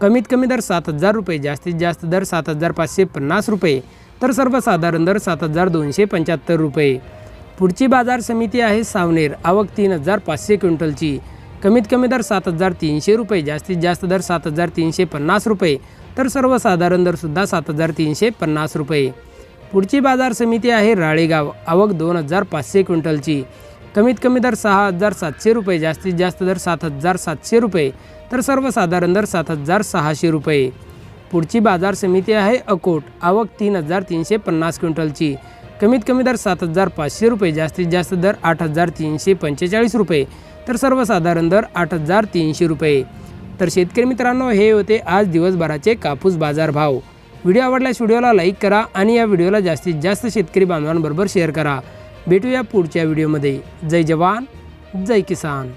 कमीत कमी दर सात हजार रुपये जास्तीत जास्त दर सात हजार पाचशे पन्नास रुपये तर सर्वसाधारण दर सात हजार दोनशे पंच्याहत्तर रुपये. पुढची बाजार समिती आहे सावनेर आवक तीन हजार पाचशे क्विंटलची. कमीत कमी दर सात हजार तीनशे रुपये जास्तीत जास्त दर सात हजार तीनशे पन्नास रुपये तर सर्वसाधारण दरसुद्धा सात हजार तीनशे पन्नास रुपये. पुढची बाजार समिती आहे राळेगाव आवक दोन हजार पाचशे क्विंटलची. कमीत कमी दर सहा हजार सातशे रुपये जास्तीत जास्त दर सात हजार सातशे रुपये तर सर्वसाधारण दर सात हजार सहाशे रुपये. पुढची बाजार समिती आहे अकोट. आवक तीन हजार तीनशे पन्नास क्विंटलची. कमीत कमी दर सात हजार पाचशे रुपये. जास्तीत जास्त दर आठ हजार तीनशे पंचेचाळीस रुपये. तर सर्वसाधारण दर आठ हजार तीनशे रुपये. तर शेतकरी मित्रांनो हे होते आज दिवसभराचे कापूस बाजार भाव व्हिडिओ आवडल्यास व्हिडिओला लाईक करा आणि या व्हिडिओला जास्तीत जास्त शेतकरी बांधवांबरोबर शेअर करा. भेटूया पुढच्या व्हिडिओमध्ये. जय जवान जय किसान.